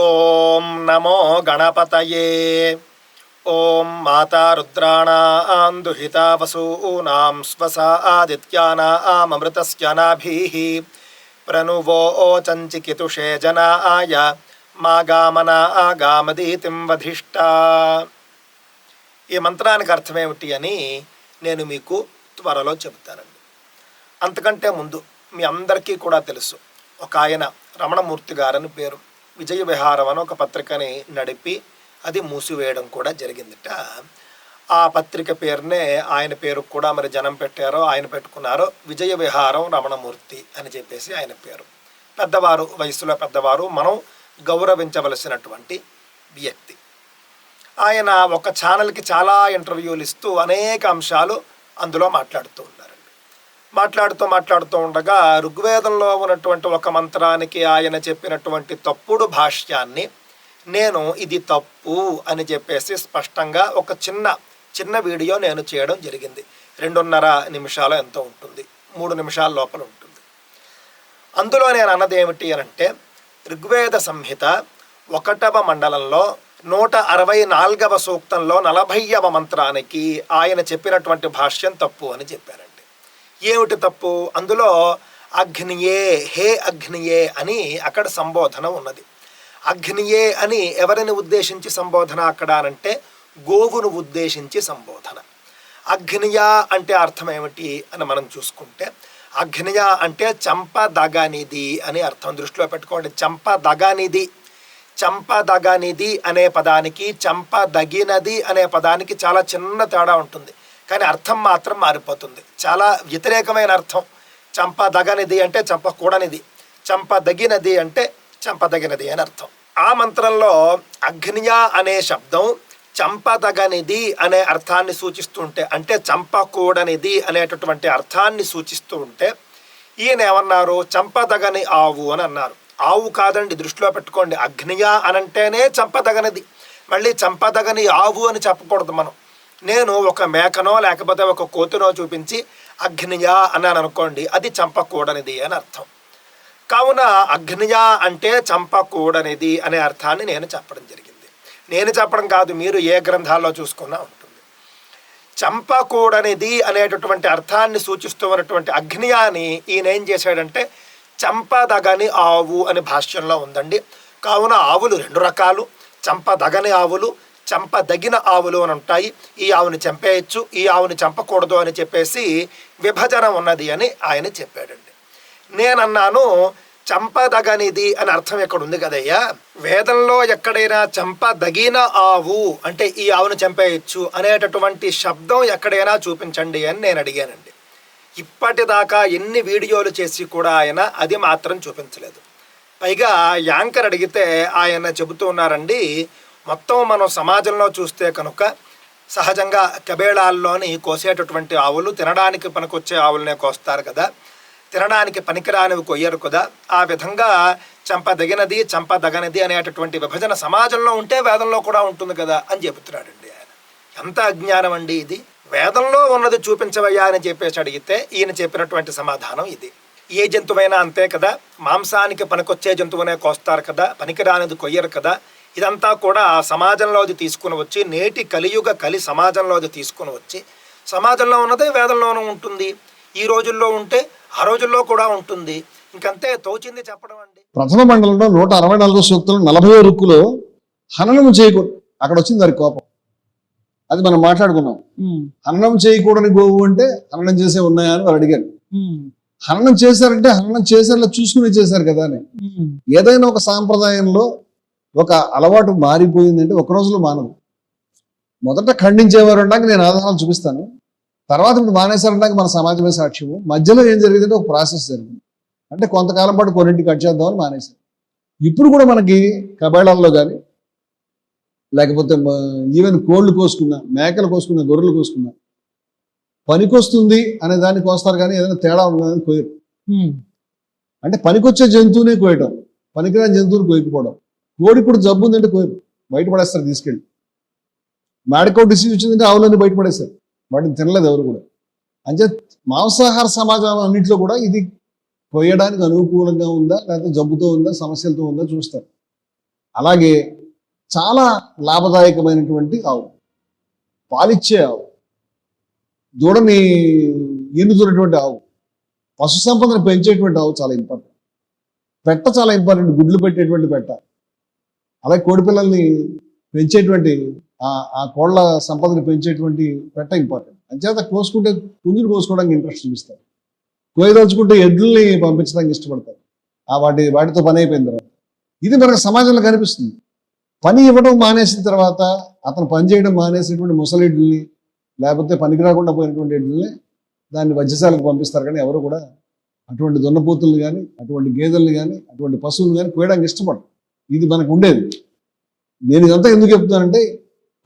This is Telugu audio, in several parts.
ఓం నమో గణపతయే. ఓం మాతా రుద్రాణాం దుహితా వసూనాం స్వసా ఆదిత్యానామృతస్య నాభీః ప్రనువో చంచికితుషే జనాయ మా గామన ఆగామదీతిం వధిష్ట ఈ మంత్రానికి అర్థమేమిటి అని నేను మీకు త్వరలో చెబుతానండి. అంతకంటే ముందు మీ అందరికీ కూడా తెలుసు. ఒక ఆయన రమణమూర్తి గారని పేరు. విజయ విహారం అని ఒక పత్రికని నడిపి అది మూసివేయడం కూడా జరిగిందిట. ఆ పత్రిక పేరునే ఆయన పేరు కూడా మరి జనం పెట్టారో ఆయన పెట్టుకున్నారో విజయ విహారం రమణమూర్తి అని చెప్పేసి ఆయన పేరు. పెద్దవారు వయసులో పెద్దవారు మనం గౌరవించవలసినటువంటి వ్యక్తి. ఆయన ఒక ఛానల్కి చాలా ఇంటర్వ్యూలు ఇస్తూ అనేక అంశాలు అందులో మాట్లాడుతూ మాట్లాడుతూ మాట్లాడుతూ ఉండగా ఋగ్వేదంలో ఉన్నటువంటి ఒక మంత్రానికి ఆయన చెప్పినటువంటి తప్పుడు భాష్యాన్ని నేను ఇది తప్పు అని చెప్పేసి స్పష్టంగా ఒక చిన్న చిన్న వీడియో నేను చేయడం జరిగింది. రెండున్నర నిమిషాలు ఎంత ఉంటుంది. మూడు నిమిషాల లోపల ఉంటుంది. అందులో నేను అన్నది ఏమిటి అని అంటే ఋగ్వేద సంహిత ఒకటవ మండలంలో నూట అరవై నాలుగవ సూక్తంలో నలభైవ మంత్రానికి ఆయన చెప్పినటువంటి భాష్యం తప్పు అని చెప్పారండి. ఏమిటి తప్పు? అందులో అగ్నియే హే అగ్నియే అని అక్కడ సంబోధన ఉన్నది. అగ్నియే అని ఎవరిని ఉద్దేశించి సంబోధన అక్కడ అనంటే గోవును ఉద్దేశించి సంబోధన. అగ్నియ అంటే అర్థం ఏమిటి అని మనం చూసుకుంటే అగ్నియ అంటే చంప దగనిది అని అర్థం. దృష్టిలో పెట్టుకోండి చంప దగనిది. చంప దగనిది అనే పదానికి చంప దగినది అనే పదానికి చాలా చిన్న తేడా ఉంటుంది. కానీ అర్థం మాత్రం మారిపోతుంది. చాలా వ్యతిరేకమైన అర్థం. చంప దగనిది అంటే చంపకూడనిది చంప దగినది అంటే చంపదగినది అని అర్థం. ఆ మంత్రంలో అగ్నియ అనే శబ్దం చంపదగనిది అనే అర్థాన్ని సూచిస్తుంటే అంటే చంపకూడనిది అనేటటువంటి అర్థాన్ని సూచిస్తూ ఉంటే ఈయన ఏమన్నారు? చంపదగని ఆవు అని అన్నారు. ఆవు కాదండి దృష్టిలో పెట్టుకోండి. అగ్నియ అనంటేనే చంపదగనిది మళ్ళీ చంపదగని ఆవు అని చెప్పకూడదు మనం. నేను ఒక మేకనో లేకపోతే ఒక కోతునో చూపించి అగ్నియ అన్నాను అనుకోండి అది చంపకూడనిది అని అర్థం. కావున అగ్నియ అంటే చంపకూడనిది అనే అర్థాన్ని నేను చెప్పడం జరిగింది. నేను చెప్పడం కాదు మీరు ఏ గ్రంథాల్లో చూసుకున్నా ఉంటుంది. చంపకూడనిది అనేటటువంటి అర్థాన్ని సూచిస్తూ ఉన్నటువంటి అగ్నియాని ఈయన ఏం చేశాడంటే చంపదగని ఆవు అని భాష్యంలో ఉందండి. కావున ఆవులు రెండు రకాలు చంపదగని ఆవులు చంపదగిన ఆవులు అని ఉంటాయి. ఈ ఆవుని చంపేయచ్చు ఈ ఆవుని చంపకూడదు అని చెప్పేసి విభజన ఉన్నది అని ఆయన చెప్పాడండి. నేనన్నాను చంపదగనిది అని అర్థం ఎక్కడ ఉంది కదయ్యా? వేదంలో ఎక్కడైనా చంపదగిన ఆవు అంటే ఈ ఆవును చంపేయచ్చు అనేటటువంటి శబ్దం ఎక్కడైనా చూపించండి అని నేను అడిగానండి. ఇప్పటిదాకా ఎన్ని వీడియోలు చేసి కూడా ఆయన అది మాత్రం చూపించలేదు. పైగా యాంకర్ అడిగితే ఆయన చెబుతూ ఉన్నారండి మొత్తం మనం సమాజంలో చూస్తే కనుక సహజంగా కబేళాల్లోని కోసేటటువంటి ఆవులు తినడానికి పనికొచ్చే ఆవులనే కోస్తారు కదా. తినడానికి పనికిరానివి కొయ్యరు కదా. ఆ విధంగా చంపదగినది చంపదగనిది అనేటటువంటి విభజన సమాజంలో ఉంటే వేదంలో కూడా ఉంటుంది కదా అని చెబుతున్నాడండి ఆయన. ఎంత అజ్ఞానం అండి ఇది. వేదంలో ఉన్నది చూపించవయ్యా అని చెప్పేసి అడిగితే ఈయన చెప్పినటువంటి సమాధానం ఇది. ఏ జంతువైనా అంతే కదా. మాంసానికి పనికొచ్చే జంతువునే కోస్తారు కదా. పనికిరానిది కొయ్యరు కదా. ఇదంతా కూడా సమాజంలోది తీసుకుని వచ్చి నేటి కలియుగ కలి సమాజంలోది తీసుకుని వచ్చి సమాజంలో ఉన్నదే వేదంలోనూ ఉంటుంది. ఈ రోజుల్లో ఉంటే ఆ రోజుల్లో కూడా ఉంటుంది. ఇంకంతే తోచింది చెప్పడం అండి. ప్రథమ మండలంలో నూట అరవై నాలుగు సూక్తులు నలభై రుక్కులో హననం చేయకూడదు. అక్కడ వచ్చింది వారి కోపం. అది మనం మాట్లాడుకున్నాం. హననం చేయకూడని గోవు అంటే హననం చేసే ఉన్నాయా అని వారు అడిగారు. హననం చేశారంటే హననం చేసేలా చూసుకుని చేశారు కదా అని. ఏదైనా ఒక సాంప్రదాయంలో ఒక అలవాటు మారిపోయిందంటే ఒక రోజులో మానదు మొదట ఖండించేవారు ఉండగా నేను ఆధారాలు చూపిస్తాను. తర్వాత ఇప్పుడు మానేశారంటాక మన సమాజమే సాక్ష్యము. మధ్యలో ఏం జరిగిందంటే ఒక ప్రాసెస్ జరిగింది. అంటే కొంతకాలం పాటు కొన్నింటి కట్ చేద్దామని మానేశారు. ఇప్పుడు కూడా మనకి కబేళాల్లో కానీ లేకపోతే ఈవెన్ కోళ్ళు కోసుకున్నా మేకలు కోసుకున్నా గొర్రెలు కోసుకున్నా పనికొస్తుంది అనే దాన్ని కోస్తారు కానీ ఏదైనా తేడా ఉన్నదని కోయరు. అంటే పనికొచ్చే జంతువునే కోయటం పనికిరాని జంతువుని కోయకపోవడం. కోడి ఇప్పుడు జబ్బు ఉందంటే కోరు బయట పడేస్తారు తీసుకెళ్ళి. మేడకో డిసీజ్ వచ్చిందంటే ఆవులన్నీ బయట పడేస్తారు వాటిని తినలేదు ఎవరు కూడా. అంటే మాంసాహార సమాజం అన్నింటిలో కూడా ఇది కొయ్యడానికి అనుకూలంగా ఉందా లేకపోతే జబ్బుతో ఉందా సమస్యలతో ఉందా చూస్తారు. అలాగే చాలా లాభదాయకమైనటువంటి ఆవు పాలిచ్చే ఆవు దూడని ఈనుతున్నటువంటి ఆవు పశు సంపదను పెంచేటువంటి ఆవు చాలా ఇంపార్టెంట్ పెట్ట చాలా ఇంపార్టెంట్ గుడ్లు పెట్టేటువంటి పెట్ట. అలాగే కోడి పిల్లల్ని పెంచేటువంటి ఆ ఆ కోళ్ళ సంపదను పెంచేటువంటి పెట్ట ఇంపార్టెంట్. అంచేత కోసుకుంటే పుంజులు కోసుకోవడానికి ఇంట్రెస్ట్ చూపిస్తారు. కోయదలుచుకుంటే ఎడ్లని పంపించడానికి ఇష్టపడతారు. ఆ వాటి వాటితో పని అయిపోయిన తర్వాత. ఇది మనకు సమాజంలో కనిపిస్తుంది. పని ఇవ్వడం మానేసిన తర్వాత అతను పని చేయడం మానేసినటువంటి ముసలిడ్లని లేకపోతే పనికి రాకుండా పోయినటువంటి ఎడ్లని దాన్ని వజ్రశాలకు పంపిస్తారు కానీ ఎవరు కూడా అటువంటి దున్నపోతులను కానీ అటువంటి గేదెల్ని కానీ అటువంటి పశువులు కానీ కోయడానికి ఇష్టపడరు. ఇది మనకు ఉండేది నేను ఇదంతా ఎందుకు చెప్తానంటే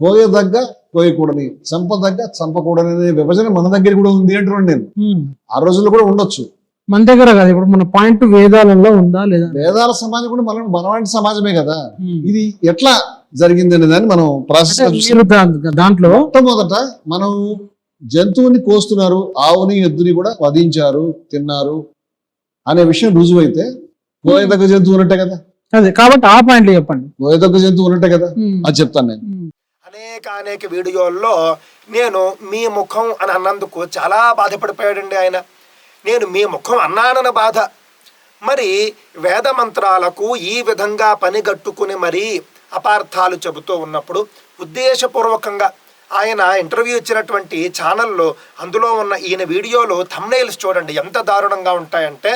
కోయదగ్గ కోయకూడని చంపదగ్గ చంపకూడని అనే విభజన మన దగ్గర కూడా ఉంది అంటున్నాను నేను. ఆ రోజుల్లో కూడా ఉండొచ్చు. మన దగ్గర కాదు ఇప్పుడు మన పాయింట్ వేదాలలో ఉందా లేదా? వేదాల సమాజం కూడా మనం మనవంటి సమాజమే కదా. ఇది ఎట్లా జరిగింది అనే దాన్ని మనం ప్రాసెస్ దాంట్లో మొట్టమొదట మనం జంతువుని కోస్తున్నారు ఆవుని ఎద్దుని కూడా వధించారు తిన్నారు అనే విషయం రుజువైతే కోయదగ్గ జంతువు ఉన్నట్టే కదా. అదే కాబట్టి ఆ పాయింట్లు చెప్పండి. కోయదగ్గ జంతువు ఉన్నట్టే కదా. అది చెప్తాను నేను. అనేక అనేక వీడియోల్లో నేను మీ ముఖం అని అన్నందుకు చాలా బాధపడిపోయాడండి ఆయన. నేను మీ ముఖం అన్నానన్న బాధ. మరి వేద మంత్రాలకు ఈ విధంగా పనిగట్టుకుని మరీ అపార్థాలు చెబుతూ ఉన్నప్పుడు ఉద్దేశపూర్వకంగా ఆయన ఇంటర్వ్యూ ఇచ్చినటువంటి ఛానల్లో అందులో ఉన్న ఈయన వీడియోలు థంబ్నైల్స్ చూడండి ఎంత దారుణంగా ఉంటాయంటే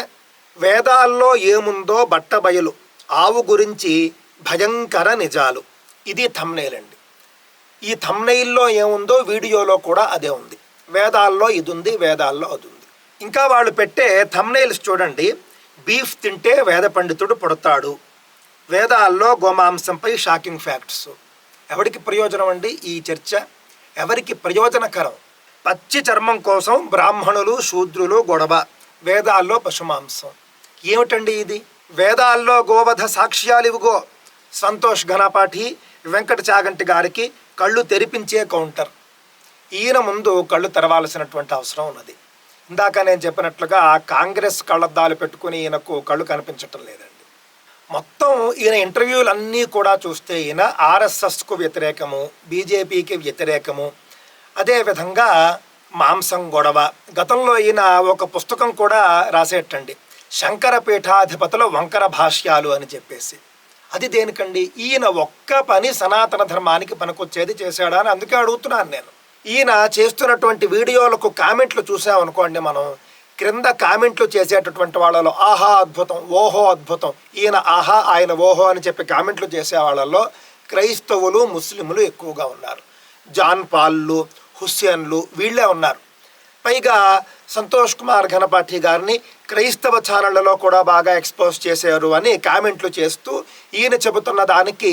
వేదాల్లో ఏముందో బట్టబయలు. ఆవు గురించి భయంకర నిజాలు. ఇది థమ్నైల్ అండి. ఈ థమ్నైల్లో ఏముందో వీడియోలో కూడా అదే ఉంది. వేదాల్లో ఇది ఉంది వేదాల్లో అది ఉంది. ఇంకా వాళ్ళు పెట్టే థమ్నైల్స్ చూడండి. బీఫ్ తింటే వేద పండితుడు పుడతాడు. వేదాల్లో గోమాంసంపై షాకింగ్ ఫ్యాక్ట్స్. ఎవరికి ప్రయోజనం అండి ఈ చర్చ? ఎవరికి ప్రయోజనకరం? పచ్చి చర్మం కోసం బ్రాహ్మణులు శూద్రులు గొడవ. వేదాల్లో పశుమాంసం. ఏమిటండి ఇది? వేదాల్లో గోవధ సాక్ష్యాలివుగో సంతోష్ ఘనపాఠి వెంకట చాగంటి గారికి కళ్ళు తెరిపించే కౌంటర్. ఈయన ముందు కళ్ళు తెరవాల్సినటువంటి అవసరం ఉన్నది. ఇందాక నేను చెప్పినట్లుగా కాంగ్రెస్ కళ్ళద్దాలు పెట్టుకుని ఈయనకు కళ్ళు కనిపించటం లేదండి. మొత్తం ఈయన ఇంటర్వ్యూలు అన్నీ కూడా చూస్తే ఈయన ఆర్ఎస్ఎస్కు వ్యతిరేకము బీజేపీకి వ్యతిరేకము. అదేవిధంగా మాంసం గొడవ. గతంలో ఈయన ఒక పుస్తకం కూడా రాసేటండి. శంకరపీఠాధిపతుల వంకర భాష్యాలు అని చెప్పేసి. అది దేనికండి? ఈయన ఒక్క పని సనాతన ధర్మానికి పనికొచ్చేది చేశాడా అని అందుకే అడుగుతున్నాను నేను. ఈయన చేస్తున్నటువంటి వీడియోలకు కామెంట్లు చూసామనుకోండి మనం క్రింద కామెంట్లు చేసేటటువంటి వాళ్ళలో ఆహా అద్భుతం ఓహో అద్భుతం ఈయన ఆహా ఆయన ఓహో అని చెప్పి కామెంట్లు చేసే వాళ్ళలో క్రైస్తవులు ముస్లింలు ఎక్కువగా ఉన్నారు. జాన్ పాల్లు హుస్సేన్లు వీళ్ళే ఉన్నారు. పైగా సంతోష్ కుమార్ ఘనపాఠి గారిని క్రైస్తవ ఛానళ్ళలో కూడా బాగా ఎక్స్పోజ్ చేశారు అని కామెంట్లు చేస్తూ ఈయన చెబుతున్న దానికి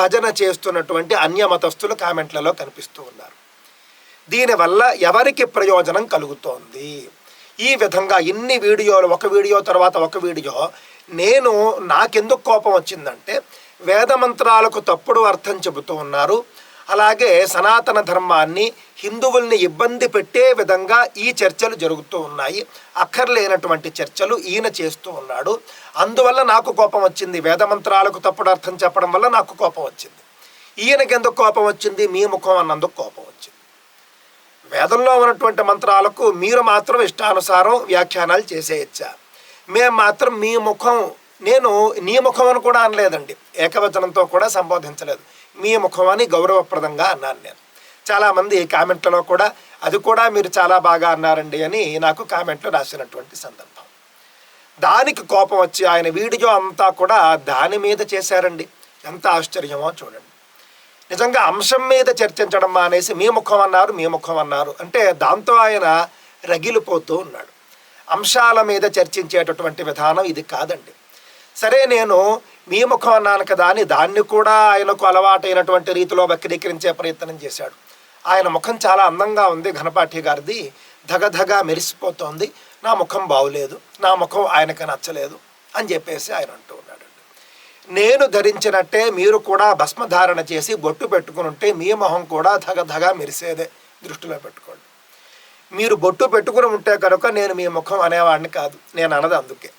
భజన చేస్తున్నటువంటి అన్య మతస్థులు కామెంట్లలో కనిపిస్తూ ఉన్నారు. దీనివల్ల ఎవరికి ప్రయోజనం కలుగుతోంది? ఈ విధంగా ఇన్ని వీడియోలు ఒక వీడియో తర్వాత ఒక వీడియో నేను నాకెందుకు కోపం వచ్చిందంటే వేదమంత్రాలకు తప్పుడు అర్థం చెబుతూ ఉన్నారు. అలాగే సనాతన ధర్మాన్ని హిందువుల్ని ఇబ్బంది పెట్టే విధంగా ఈ చర్చలు జరుగుతూ ఉన్నాయి. అక్కర్లేనటువంటి చర్చలు ఈయన చేస్తూ ఉన్నాడు. అందువల్ల నాకు కోపం వచ్చింది. వేద మంత్రాలకు తప్పుడు అర్థం చెప్పడం వల్ల నాకు కోపం వచ్చింది. ఈయనకి ఎందుకు కోపం వచ్చింది? మీ ముఖం అన్నందుకు కోపం వచ్చింది. వేదంలో ఉన్నటువంటి మంత్రాలకు మీరు మాత్రం ఇష్టానుసారం వ్యాఖ్యానాలు చేసేయచ్చా? మేము మాత్రం మీ ముఖం నేను నీ ముఖం అని కూడా అనలేదండి. ఏకవచనంతో కూడా సంబోధించలేదు. మీ ముఖం అని గౌరవప్రదంగా అన్నాను నేను. చాలామంది కామెంట్లలో కూడా అది కూడా మీరు చాలా బాగా అన్నారండి అని నాకు కామెంట్లు రాసినటువంటి సందర్భం. దానికి కోపం వచ్చి ఆయన వీడియో అంతా కూడా దాని మీద చేశారండి. ఎంత ఆశ్చర్యమో చూడండి. నిజంగా అంశం మీద చర్చించడం మానేసి మీ ముఖం అన్నారు మీ ముఖం అన్నారు అంటే దాంతో ఆయన రగిలిపోతూ ఉన్నాడు. అంశాల మీద చర్చించేటటువంటి విధానం ఇది కాదండి. సరే నేను మీ ముఖం అన్నాను కదా అని దాన్ని కూడా ఆయనకు అలవాటైనటువంటి రీతిలో వక్రీకరించే ప్రయత్నం చేశాడు. ఆయన ముఖం చాలా అందంగా ఉంది ఘనపాఠి గారిది. ధగధగా మెరిసిపోతోంది. నా ముఖం బాగులేదు నా ముఖం ఆయనకు నచ్చలేదు అని చెప్పేసి ఆయన అంటూ ఉన్నాడు నేను ధరించినట్టే మీరు కూడా భస్మధారణ చేసి బొట్టు పెట్టుకుని ఉంటే మీ మొహం కూడా ధగధగా మెరిసేదే దృష్టిలో పెట్టుకోండి. మీరు బొట్టు పెట్టుకుని ఉంటే కనుక నేను మీ ముఖం అనేవాడిని కాదు. నేను అన్నది అందుకే.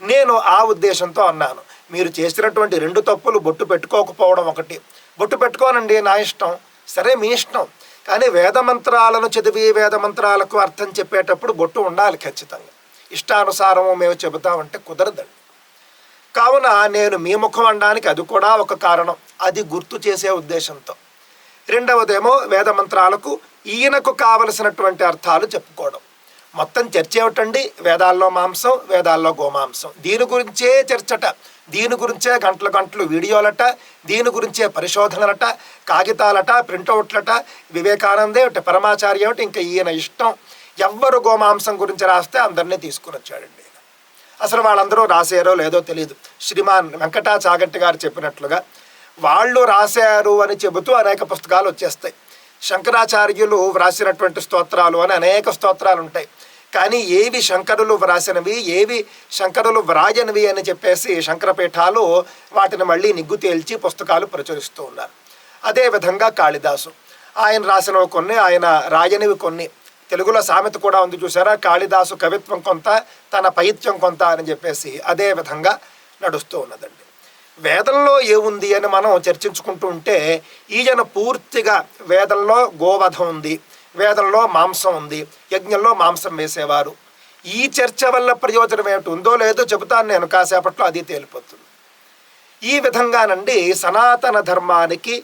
నేను ఆ ఉద్దేశంతో అన్నాను. మీరు చేసినటువంటి రెండు తప్పులు బొట్టు పెట్టుకోకపోవడం ఒకటి. బొట్టు పెట్టుకోనండి నా ఇష్టం. సరే మీ ఇష్టం. కానీ వేదమంత్రాలను చదివి వేదమంత్రాలకు అర్థం చెప్పేటప్పుడు బొట్టు ఉండాలి ఖచ్చితంగా. ఇష్టానుసారము మేము చెబుతామంటే కుదరదండి. కావున నేను మీ ముఖం అనడానికి అది కూడా ఒక కారణం. అది గుర్తు చేసే ఉద్దేశంతో. రెండవదేమో వేదమంత్రాలకు ఈయనకు కావలసినటువంటి అర్థాలు చెప్పుకోవడం. మొత్తం చర్చ ఏమిటండి? వేదాల్లో మాంసం వేదాల్లో గోమాంసం. దీని గురించే చర్చట. దీని గురించే గంటల గంటలు వీడియోలట. దీని గురించే పరిశోధనలట కాగితాలట ప్రింటౌట్లట వివేకానందే ఒకటి పరమాచార్య ఏమిటి ఇంకా ఈయన ఇష్టం. ఎవ్వరు గోమాంసం గురించి రాస్తే అందరినీ తీసుకుని వచ్చాడండి అసలు వాళ్ళందరూ రాశారో లేదో తెలియదు శ్రీమాన్ వెంకటా చాగట్టి గారు చెప్పినట్లుగా వాళ్ళు రాశారు అని చెబుతూ అనేక పుస్తకాలు వచ్చేస్తాయి. శంకరాచార్యులు వ్రాసినటువంటి స్తోత్రాలు అని అనేక స్తోత్రాలు ఉంటాయి కానీ ఏవి శంకరులు వ్రాసినవి ఏవి శంకరులు వ్రాయనివి అని చెప్పేసి శంకరపీఠాలు వాటిని మళ్ళీ నిగ్గు తేల్చి పుస్తకాలు ప్రచురిస్తూ ఉన్నారు. అదేవిధంగా కాళిదాసు. ఆయన రాసినవి కొన్ని ఆయన రాయనివి కొన్ని. తెలుగులో సామెత కూడా ఉంది చూసారా కాళిదాసు కవిత్వం కొంత తన పైత్యం కొంత అని చెప్పేసి అదే విధంగా నడుస్తూ ఉన్నదండి. వేదంలో ఏముంది అని మనం చర్చించుకుంటూ ఉంటే ఈయన పూర్తిగా వేదంలో గోవధం ఉంది. వేదలలో మాంసం ఉంది యజ్ఞంలో మాంసం వేసేవారు. ఈ చర్చ వల్ల ప్రయోజనం ఏమిటి ఉందో లేదో చెబుతాను నేను కాసేపట్లో అది తేలిపోతుంది. ఈ విధంగానండి సనాతన ధర్మానికి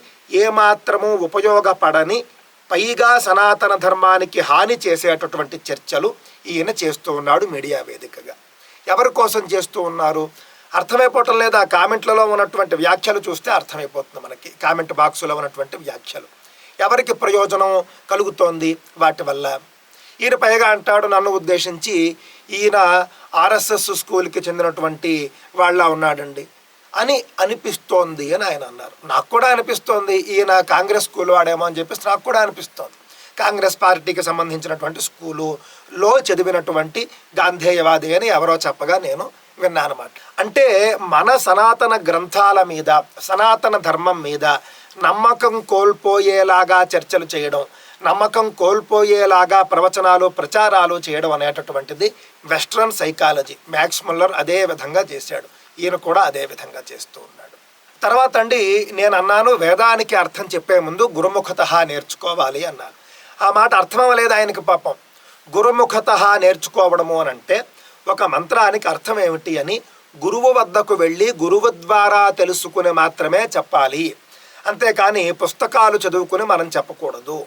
ఏమాత్రము ఉపయోగపడని పైగా సనాతన ధర్మానికి హాని చేసేటటువంటి చర్చలు ఈయన చేస్తూ ఉన్నాడు మీడియా వేదికగా. ఎవరి కోసం చేస్తూ ఉన్నారు? అర్థమైపోవటం లేదా? కామెంట్లలో ఉన్నటువంటి వ్యాఖ్యలు చూస్తే అర్థమైపోతుంది మనకి. కామెంట్ బాక్సులో ఉన్నటువంటి వ్యాఖ్యలు. ఎవరికి ప్రయోజనం కలుగుతోంది వాటి వల్ల? ఈయన పైగా అంటాడు నన్ను ఉద్దేశించి ఈయన ఆర్ఎస్ఎస్ స్కూల్కి చెందినటువంటి వాళ్ళ ఉన్నాడండి. అని అనిపిస్తోంది అని ఆయన అన్నారు. నాకు కూడా అనిపిస్తోంది ఈయన కాంగ్రెస్ స్కూల్ వాడేమో అని చెప్పేసి నాకు కూడా అనిపిస్తోంది. కాంగ్రెస్ పార్టీకి సంబంధించినటువంటి స్కూలులో చదివినటువంటి గాంధేయవాది అని ఎవరో చెప్పగా నేను విన్నానమాట. అంటే మన సనాతన గ్రంథాల మీద సనాతన ధర్మం మీద నమ్మకం కోల్పోయేలాగా చర్చలు చేయడం నమ్మకం కోల్పోయేలాగా ప్రవచనాలు ప్రచారాలు చేయడం అనేటటువంటిది వెస్ట్రన్ సైకాలజీ. మ్యాక్స్ ముల్లర్ అదే విధంగా చేశాడు. ఈయన కూడా అదే విధంగా చేస్తూ ఉన్నాడు. తర్వాత అండి నేను అన్నాను వేదానికి అర్థం చెప్పే ముందు గురుముఖత నేర్చుకోవాలి అన్నాను. ఆ మాట అర్థం అవ్వలేదు ఆయనకి పాపం. గురుముఖత నేర్చుకోవడము అని అంటే ఒక మంత్రానికి అర్థం ఏమిటి అని గురువు వద్దకు వెళ్ళి గురువు ద్వారా తెలుసుకుని మాత్రమే చెప్పాలి. అంతేకాని పుస్తకాలు చదువుకుని మనం చెప్పకూడదు.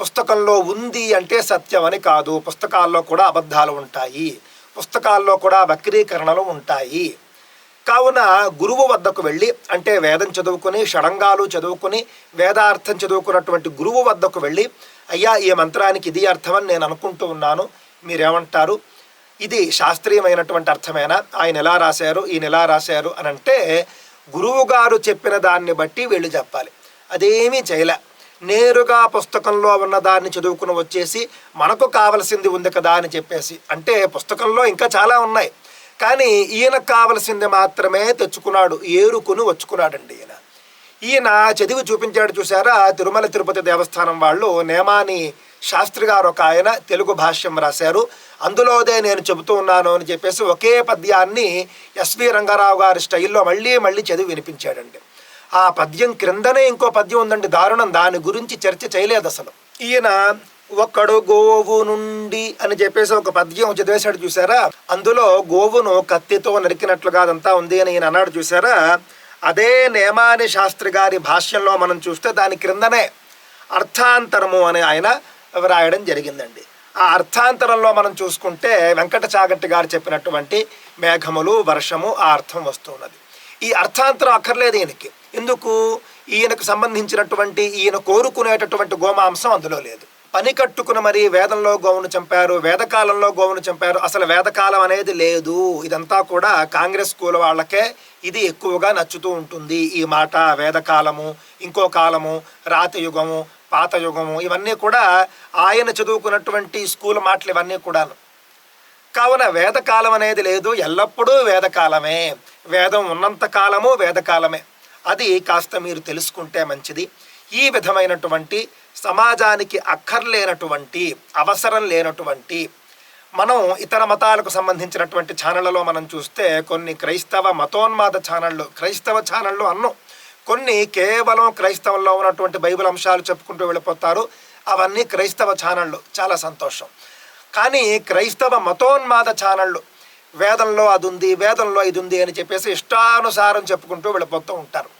పుస్తకంలో ఉంది అంటే సత్యం అని కాదు. పుస్తకాల్లో కూడా అబద్ధాలు ఉంటాయి. పుస్తకాల్లో కూడా వక్రీకరణలు ఉంటాయి. కావున గురువు వద్దకు వెళ్ళి అంటే వేదం చదువుకుని షడంగాలు చదువుకుని వేదార్థం చదువుకున్నటువంటి గురువు వద్దకు వెళ్ళి అయ్యా ఈ మంత్రానికి ఇది అర్థమని నేను అనుకుంటూ ఉన్నాను. మీరేమంటారు? ఇది శాస్త్రీయమైనటువంటి అర్థమేనా? ఆయన ఎలా రాశారు? ఈయన ఎలా రాశారు? అని అంటే గురువు గారు చెప్పిన దాన్ని బట్టి వీళ్ళు చెప్పాలి. అదేమీ చేయలే. నేరుగా పుస్తకంలో ఉన్న దాన్ని చదువుకుని వచ్చేసి మనకు కావలసింది ఉంది కదా అని చెప్పేసి అంటే పుస్తకంలో ఇంకా చాలా ఉన్నాయి. కానీ ఈయన కావలసింది మాత్రమే తెచ్చుకున్నాడు ఏరుకుని వచ్చుకున్నాడండి ఈయన. ఈయన చదివి చూపించాడు చూసారా తిరుమల తిరుపతి దేవస్థానం వాళ్ళు నేమాని శాస్త్రి గారు ఒక ఆయన తెలుగు భాష్యం రాశారు. అందులోదే నేను చెబుతూ ఉన్నాను అని చెప్పేసి ఒకే పద్యాన్ని ఎస్వి రంగారావు గారి స్టైల్లో మళ్ళీ మళ్ళీ చదివి వినిపించాడండి. ఆ పద్యం క్రిందనే ఇంకో పద్యం ఉందండి దారుణం. దాని గురించి చర్చ చేయలేదు అసలు. ఈయన ఒక్కడు గోవు నుండి అని చెప్పేసి ఒక పద్యం చదివేశాడు చూసారా అందులో గోవును కత్తితో నరికినట్లుగా అదంతా ఉంది అని ఈయన అన్నాడు చూసారా అదే నేమాని శాస్త్రి గారి భాష్యంలో మనం చూస్తే దాని క్రిందనే అర్థాంతరము అని ఆయన వ్రాయడం జరిగిందండి. ఆ అర్థాంతరంలో మనం చూసుకుంటే వెంకట చాగట్టి గారు చెప్పినటువంటి మేఘములు వర్షము ఆ అర్థం వస్తున్నది. ఈ అర్థాంతరం అక్కర్లేదు ఈయనకి. ఎందుకు? ఈయనకు సంబంధించినటువంటి ఈయన కోరుకునేటటువంటి గోమాంసం అందులో లేదు. పని కట్టుకుని మరి వేదంలో గోవును చంపారు వేదకాలంలో గోవును చంపారు అసలు వేదకాలం అనేది లేదు. ఇదంతా కూడా కాంగ్రెస్ స్కూల్ వాళ్ళకే ఇది ఎక్కువగా నచ్చుతూ ఉంటుంది. ఈ మాట వేదకాలము ఇంకో కాలము రాతయుగము పాత యుగము ఇవన్నీ కూడా ఆయన చదువుకున్నటువంటి స్కూల్ మాటలు ఇవన్నీ కూడాను. కావున వేదకాలం అనేది లేదు ఎల్లప్పుడూ వేదకాలమే. వేదం ఉన్నంత కాలము వేదకాలమే. అది కాస్త మీరు తెలుసుకుంటే మంచిది. ఈ విధమైనటువంటి సమాజానికి అక్కర్లేనటువంటి అవసరం లేనటువంటి మనం ఇతర మతాలకు సంబంధించినటువంటి ఛానళ్ళలో మనం చూస్తే కొన్ని క్రైస్తవ మతోన్మాద ఛానళ్ళు క్రైస్తవ ఛానళ్ళు అన్నం. కొన్ని కేవలం క్రైస్తవంలో ఉన్నటువంటి బైబిల్ అంశాలు చెప్పుకుంటూ వెళ్ళిపోతారు. అవన్నీ క్రైస్తవ ఛానళ్ళు. చాలా సంతోషం. కానీ క్రైస్తవ మతోన్మాద ఛానళ్ళు వేదంలో అది ఉంది వేదంలో ఇది ఉంది అని చెప్పేసి ఇష్టానుసారం చెప్పుకుంటూ వెళ్ళిపోతూ ఉంటారు.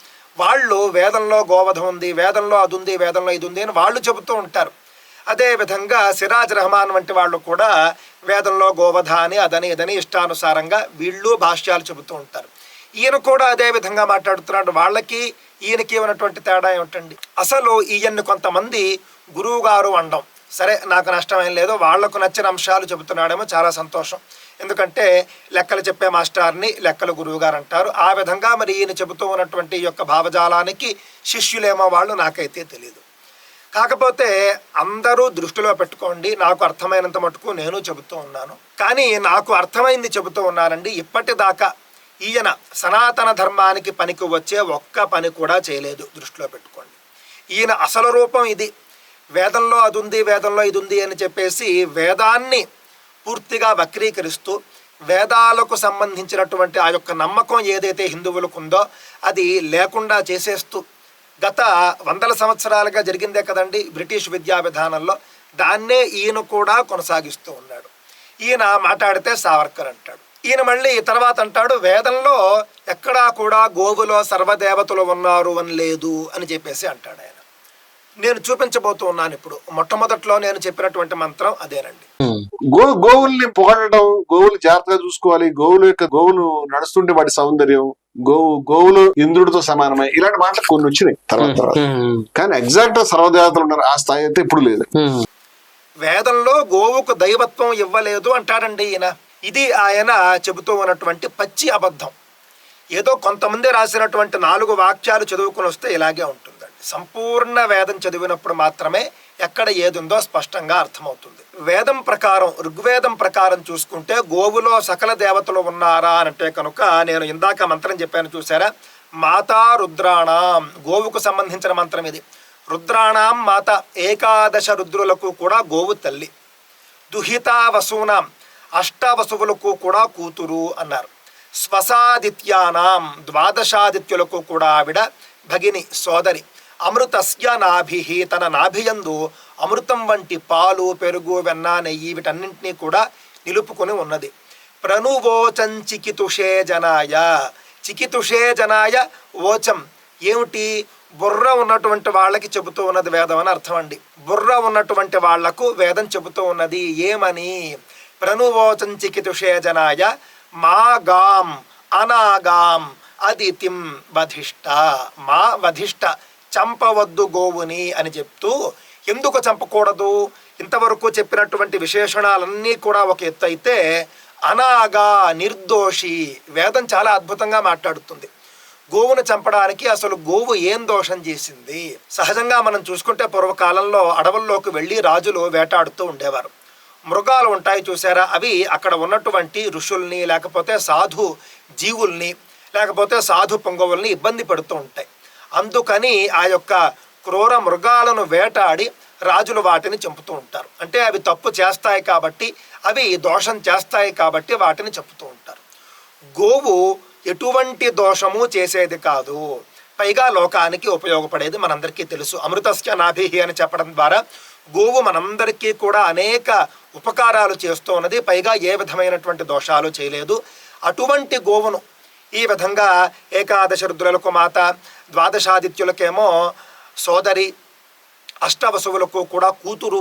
వాళ్ళు వేదంలో గోవధం ఉంది వేదంలో అది ఉంది వేదంలో ఇది ఉంది అని వాళ్ళు చెబుతూ ఉంటారు. అదేవిధంగా సిరాజ్ రహమాన్ వంటి వాళ్ళు కూడా వేదంలో గోవధ అని అదని ఇదని ఇష్టానుసారంగా వీళ్ళు భాష్యాలు చెబుతూ ఉంటారు. ఈయన కూడా అదే విధంగా మాట్లాడుతున్నాడు. వాళ్ళకి ఈయనకి ఉన్నటువంటి తేడా ఏమిటండి? అసలు ఈయన్ని కొంతమంది గురువు గారు అండం సరే నాకు నష్టమేం లేదు వాళ్ళకు నచ్చిన అంశాలు చెబుతున్నాడేమో చాలా సంతోషం. ఎందుకంటే లెక్కలు చెప్పే మాస్టర్ని లెక్కల గురువు గారు అంటారు. ఆ విధంగా మరి ఈయన చెబుతూ ఉన్నటువంటి యొక్క భావజాలానికి శిష్యులేమో వాళ్ళు నాకైతే తెలియదు కాకపోతే అందరూ దృష్టిలో పెట్టుకోండి నాకు అర్థమైనంత మటుకు నేను చెబుతూ ఉన్నాను. కానీ నాకు అర్థమైంది చెబుతూ ఉన్నానండి ఇప్పటిదాకా ఈయన సనాతన ధర్మానికి పనికి వచ్చే ఒక్క పని కూడా చేయలేదు దృష్టిలో పెట్టుకోండి. ఈయన అసలు రూపం ఇది. వేదంలో అది ఉంది వేదంలో ఇది ఉంది అని చెప్పేసి వేదాన్ని పూర్తిగా వక్రీకరిస్తూ వేదాలకు సంబంధించినటువంటి ఆ యొక్క నమ్మకం ఏదైతే హిందువులకు ఉందో అది లేకుండా చేసేస్తూ గత వందల సంవత్సరాలుగా జరిగిందే కదండి బ్రిటిష్ విద్యా విధానంలో. దాన్నే ఈయన కూడా కొనసాగిస్తూ ఉన్నాడు. ఈయన మాట్లాడితే సావర్కర్ అంటాడు. ఈయన మళ్ళీ తర్వాత అంటాడు వేదంలో ఎక్కడా కూడా గోవులో సర్వదేవతలు ఉన్నారు అని లేదు అని చెప్పేసి అంటాడు ఆయన. నేను చూపించబోతూ ఉన్నాను ఇప్పుడు. మొట్టమొదట్లో నేను చెప్పినటువంటి మంత్రం అదేనండి. గో గోవుల్ని పొగడటం గోవులు జాగ్రత్తగా చూసుకోవాలి. గోవుల యొక్క గోవులు నడుస్తుంటే వాటి సౌందర్యం గోవు గోవులు ఇంద్రుడితో సమానమై. ఇలాంటి మాటలు కొన్ని వచ్చినాయి తర్వాత తర్వాత. కానీ ఎగ్జాక్ట్ సర్వదేవతలు ఉన్నారు ఆ స్థాయి అయితే ఇప్పుడు లేదు. వేదంలో గోవుకు దైవత్వం ఇవ్వలేదు అంటాడండి ఈయన. ఇది ఆయన చెబుతూ ఉన్నటువంటి పచ్చి అబద్ధం. ఏదో కొంతమంది రాసినటువంటి నాలుగు వాక్యాలు చదువుకుని వస్తే ఇలాగే ఉంటుందండి. సంపూర్ణ వేదం చదివినప్పుడు మాత్రమే ఎక్కడ ఏదుందో స్పష్టంగా అర్థమవుతుంది. వేదం ప్రకారం ఋగ్వేదం ప్రకారం చూసుకుంటే గోవులో సకల దేవతలు ఉన్నారా అంటే కనుక నేను ఇందాక మంత్రం చెప్పాను చూసారా మాతా రుద్రాణం. గోవుకు సంబంధించిన మంత్రం ఇది. రుద్రాణం మాత ఏకాదశ రుద్రులకు కూడా గోవు తల్లి. దుహితా వసూనాం. అష్టావసువులకు కూడా కూతురు అన్నారు. స్వసాదిత్యానాం ద్వాదశాదిత్యులకు కూడా ఆవిడ భగిని సోదరి. అమృతస్య నాభి తన నాభియందు అమృతం వంటి పాలు పెరుగు వెన్న నెయ్యి వీటన్నింటినీ కూడా నిలుపుకొని ఉన్నది. ప్రణువోచం చికితుషే జనాయ. చికితుషే జనాయ ఓచం. ఏమిటి? బుర్ర ఉన్నటువంటి వాళ్ళకి చెబుతూ ఉన్నది వేదం అని అర్థం అండి. బుర్ర ఉన్నటువంటి వాళ్ళకు వేదం చెబుతూ ఉన్నది. ఏమని? ప్రనువోచం చికితుషే జనాయ మా గాం అనాగాం అదితిం వధిష్ట మా వధిష్ట చంపవద్దు గోవుని అని చెప్తూ ఎందుకు చంపకూడదు? ఇంతవరకు చెప్పినటువంటి విశేషణాలన్నీ కూడా ఒక ఎత్తు అయితే అనాగా నిర్దోషి వేదం చాలా అద్భుతంగా మాట్లాడుతుంది. గోవును చంపడానికి అసలు గోవు ఏం దోషం చేసింది? సహజంగా మనం చూసుకుంటే పూర్వకాలంలో అడవుల్లోకి వెళ్ళి రాజులు వేటాడుతూ ఉండేవారు. మృగాలు ఉంటాయి చూసారా? అవి అక్కడ ఉన్నటువంటి ఋషుల్ని లేకపోతే సాధు జీవుల్ని లేకపోతే సాధు పొంగవుల్ని ఇబ్బంది పెడుతూ ఉంటాయి. అందుకని ఆ యొక్క క్రూర మృగాలను వేటాడి రాజులు వాటిని చంపుతూ ఉంటారు. అంటే అవి తప్పు చేస్తాయి కాబట్టి అవి దోషం చేస్తాయి కాబట్టి వాటిని చంపుతూ ఉంటారు. గోవు ఎటువంటి దోషము చేసేది కాదు. పైగా లోకానికి ఉపయోగపడేది మనందరికీ తెలుసు. అమృతస్య నాభిహి అని చెప్పడం ద్వారా గోవు మనందరికీ కూడా అనేక ఉపకారాలు చేస్తూ ఉన్నది. పైగా ఏ విధమైనటువంటి దోషాలు చేయలేదు. అటువంటి గోవును ఈ విధంగా ఏకాదశ రుద్రులకు మాత ద్వాదశాదిత్యులకేమో సోదరి అష్టవసువులకు కూడా కూతురు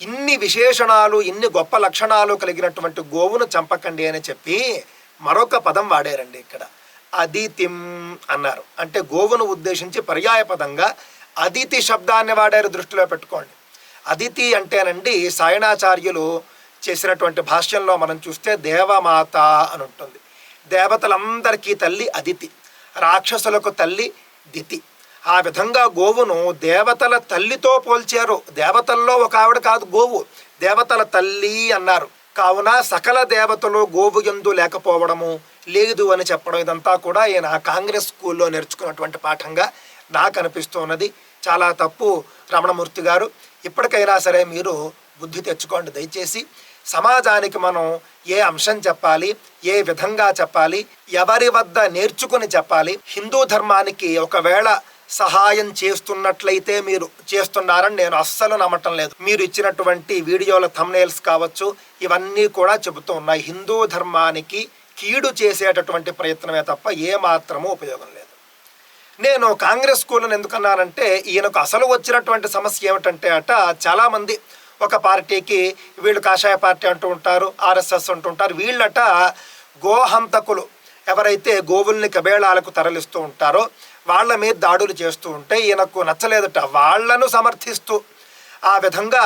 ఇన్ని విశేషణాలు ఇన్ని గొప్ప లక్షణాలు కలిగినటువంటి గోవును చంపకండి అని చెప్పి మరొక పదం వాడారండి ఇక్కడ. అదితిం అన్నారు. అంటే గోవును ఉద్దేశించి పర్యాయ పదంగా అదితి శబ్దాన్ని వాడారు దృష్టిలో పెట్టుకోండి. అదితి అంటేనండి సాయణాచార్యులు చేసినటువంటి భాష్యంలో మనం చూస్తే దేవమాత అని ఉంటుంది. దేవతలందరికీ తల్లి అదితి రాక్షసులకు తల్లి దితి. ఆ విధంగా గోవును దేవతల తల్లితో పోల్చారు. దేవతల్లో ఒక ఆవిడ కాదు గోవు దేవతల తల్లి అన్నారు. కావున సకల దేవతలు గోవు ఎందు లేకపోవడము లేదు అని చెప్పడం ఇదంతా కూడా ఈయన కాంగ్రెస్ స్కూల్లో నేర్చుకున్నటువంటి పాఠంగా నాకు అనిపిస్తున్నది చాలా తప్పు రమణమూర్తి గారు. ఇప్పటికైనా సరే మీరు బుద్ధి తెచ్చుకోండి. దయచేసి సమాజానికి మనం ఏ అంశం చెప్పాలి ఏ విధంగా చెప్పాలి ఎవరి వద్ద నేర్చుకుని చెప్పాలి హిందూ ధర్మానికి ఒకవేళ సహాయం చేస్తున్నట్లయితే మీరు చేస్తున్నారని నేను అస్సలు నమ్మటం లేదు. మీరు ఇచ్చినటువంటి వీడియోల థంబ్నైల్స్ కావచ్చు ఇవన్నీ కూడా చెబుతూ ఉన్నాయి. హిందూ ధర్మానికి కీడు చేసేటటువంటి ప్రయత్నమే తప్ప ఏ మాత్రము ఉపయోగం లేదు. నేను కాంగ్రెస్ స్కూల్ని ఎందుకన్నానంటే ఈయనకు అసలు వచ్చినటువంటి సమస్య ఏమిటంటే అట చాలామంది ఒక పార్టీకి వీళ్ళు కాషాయ పార్టీ అంటూ ఉంటారు ఆర్ఎస్ఎస్ అంటూ ఉంటారు వీళ్ళట గోహంతకులు ఎవరైతే గోవుల్ని కబేళాలకు తరలిస్తూ ఉంటారో వాళ్ళ మీద దాడులు చేస్తూ ఉంటే ఈయనకు నచ్చలేదట. వాళ్ళను సమర్థిస్తూ ఆ విధంగా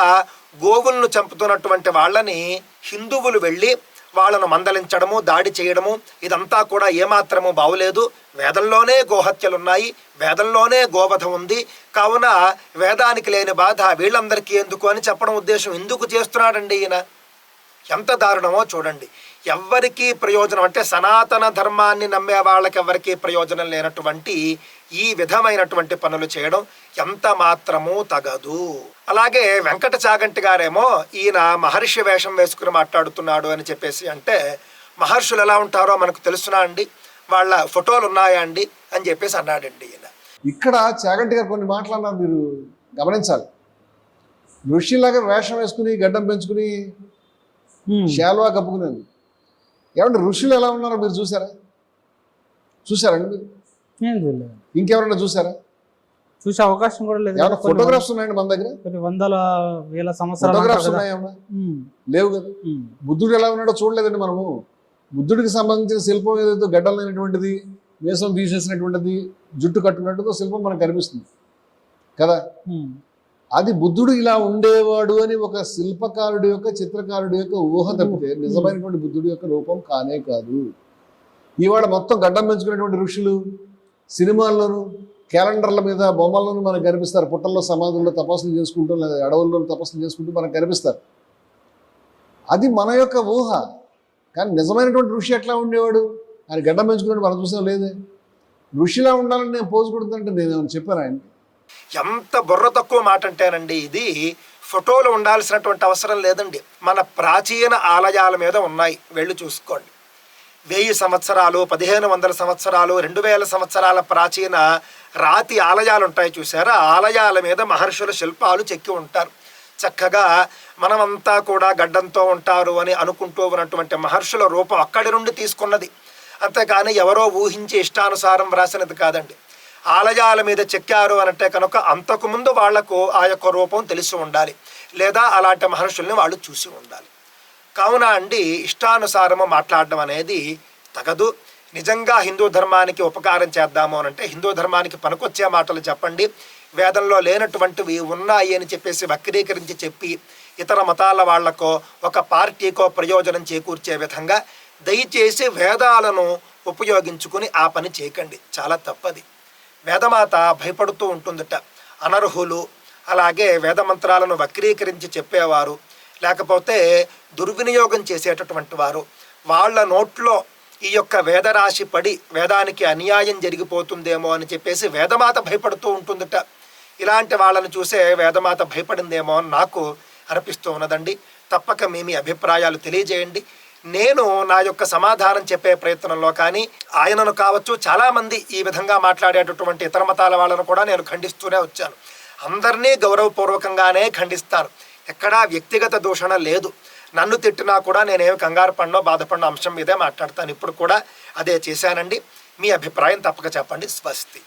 గోవులను చంపుతున్నటువంటి వాళ్ళని హిందువులు వెళ్ళి వాళ్ళను మందలించడము దాడి చేయడము ఇదంతా కూడా ఏమాత్రము బావులేదు. వేదంలోనే గోహత్యలున్నాయి వేదంలోనే గోవధ ఉంది. కావున వేదానికి లేని బాధ వీళ్ళందరికీ ఎందుకు అని చెప్పడం ఉద్దేశం ఎందుకు చేస్తున్నాడండి ఈయన? ఎంత దారుణమో చూడండి. ఎవ్వరికీ ప్రయోజనం అంటే సనాతన ధర్మాన్ని నమ్మే వాళ్ళకి ఎవరికీ ప్రయోజనం లేనటువంటి ఈ విధమైనటువంటి పనులు చేయడం ఎంత మాత్రమూ తగదు. అలాగే వెంకట చాగంటి గారేమో ఈయన మహర్షి వేషం వేసుకుని మాట్లాడుతున్నాడు అని చెప్పేసి అంటే మహర్షులు ఎలా ఉంటారో మనకు తెలుసునా అండి? వాళ్ళ ఫోటోలు ఉన్నాయా అండి? అని చెప్పేసి అన్నాడండి ఈయన. ఇక్కడ చాగంటి గారు కొన్ని మాట్లాడినారు మీరు గమనించాలి. ఋషిలాగా వేషం వేసుకుని గడ్డం పెంచుకుని. శాల్వా కప్పుకునేది. ఏమంటే ఋషులు ఎలా ఉన్నారో మీరు చూసారా? చూసారండి మీరు? నేను చూడలేదు. ఇంకెవరైనా చూసారా? చూసే అవకాశం కూడా లేదు. ఏమైనా ఫోటోగ్రాఫ్స్ ఉన్నాయండి మన దగ్గర? కొన్ని వందల వేల సంవత్సరాలు ఫోటోగ్రాఫ్స్ అంటారు కదా. ఉన్నాయా ఏమన్నా? ఉమ్, లేవు కదా? బుద్ధుడు ఎలా ఉన్నాడో చూడలేదండి మనము. బుద్ధుడికి సంబంధించిన శిల్పం ఏదైతే గడ్డలైనటువంటిది వేషం తీసేసినటువంటిది జుట్టు కట్టుకున్నట్టుగా శిల్పం మనకు కనిపిస్తుంది. కదా? అది బుద్ధుడు ఇలా ఉండేవాడు అని ఒక శిల్పకారుడి యొక్క చిత్రకారుడి యొక్క ఊహ తప్పితే నిజమైనటువంటి బుద్ధుడి యొక్క రూపం కానే కాదు. ఇవాళ మొత్తం గడ్డం పెంచుకునేటువంటి ఋషులు సినిమాల్లోనూ క్యాలెండర్ల మీద బొమ్మల్లోనూ మనకు కనిపిస్తారు. పుట్టల్లో సమాధుల్లో తపస్సులు చేసుకుంటూ లేదా అడవుల్లో తపస్సులు చేసుకుంటూ మనకు కనిపిస్తారు. అది మన యొక్క ఊహ. కానీ నిజమైనటువంటి ఋషి ఎట్లా ఉండేవాడు? ఆయన గడ్డ పెంచుకున్నాడు మనం చూసాం లేదే. ఋషిలా ఉండాలని నేను పోజు కొడుతుంటే నేను ఏమైనా చెప్పాను ఆయన ఎంత బుర్ర తక్కువ మాట అంటేనండి ఇది ఫోటోలు ఉండాల్సినటువంటి అవసరం లేదండి. మన ప్రాచీన ఆలయాల మీద ఉన్నాయి. వెళ్ళి చూసుకోండి. వెయ్యి సంవత్సరాలు పదిహేను వందల సంవత్సరాలు రెండు వేల సంవత్సరాల ప్రాచీన రాతి ఆలయాలు ఉంటాయి చూసారా ఆ ఆలయాల మీద మహర్షుల శిల్పాలు చెక్కి ఉంటారు. చక్కగా మనమంతా కూడా గడ్డంతో ఉంటారు అని అనుకుంటూ ఉన్నటువంటి మహర్షుల రూపం అక్కడి నుండి తీసుకున్నది. అంతేకాని ఎవరో ఊహించి ఇష్టానుసారం వ్రాసినది కాదండి. ఆలయాల మీద చెక్కారు అనంటే కనుక అంతకుముందు వాళ్ళకు ఆ యొక్క రూపం తెలిసి ఉండాలి. లేదా అలాంటి మహర్షుల్ని వాళ్ళు చూసి ఉండాలి. కావున అండి ఇష్టానుసారము మాట్లాడడం అనేది తగదు. నిజంగా హిందూ ధర్మానికి ఉపకారం చేద్దాము అని అంటే హిందూ ధర్మానికి పనికొచ్చే మాటలు చెప్పండి. వేదంలో లేనటువంటివి ఉన్నాయి అని చెప్పేసి వక్రీకరించి చెప్పి ఇతర మతాల వాళ్ళకో ఒక పార్టీకో ప్రయోజనం చేకూర్చే విధంగా దయచేసి వేదాలను ఉపయోగించుకుని ఆ పని చేయకండి. చాలా తప్పది. వేదమాత భయపడుతూ ఉంటుందట. అనర్హులు అలాగే వేదమంత్రాలను వక్రీకరించి చెప్పేవారు. లేకపోతే దుర్వినియోగం చేసేటటువంటి వారు. వాళ్ళ నోట్లో ఈ యొక్క వేదరాశి పడి వేదానికి అన్యాయం జరిగిపోతుందేమో అని చెప్పేసి వేదమాత భయపడుతూ ఉంటుందట. ఇలాంటి వాళ్ళని చూసే వేదమాత భయపడిందేమో అని నాకు అనిపిస్తూ ఉన్నదండి. తప్పక మీ మీ అభిప్రాయాలు తెలియజేయండి. నేను నా యొక్క సమాధానం చెప్పే ప్రయత్నంలో కానీ ఆయనను కావచ్చు చాలామంది ఈ విధంగా మాట్లాడేటటువంటి ఇతర మతాల వాళ్ళను కూడా నేను ఖండిస్తూనే వచ్చాను. అందరినీ గౌరవపూర్వకంగానే ఖండిస్తాను ఎక్కడా వ్యక్తిగత దూషణ లేదు. నన్ను తిట్టినా కూడా నేనేమి కంగారు పడినో బాధపడిన అంశం మీదే మాట్లాడతాను. ఇప్పుడు కూడా అదే చేశానండి. మీ అభిప్రాయం తప్పక చెప్పండి. స్వస్తి.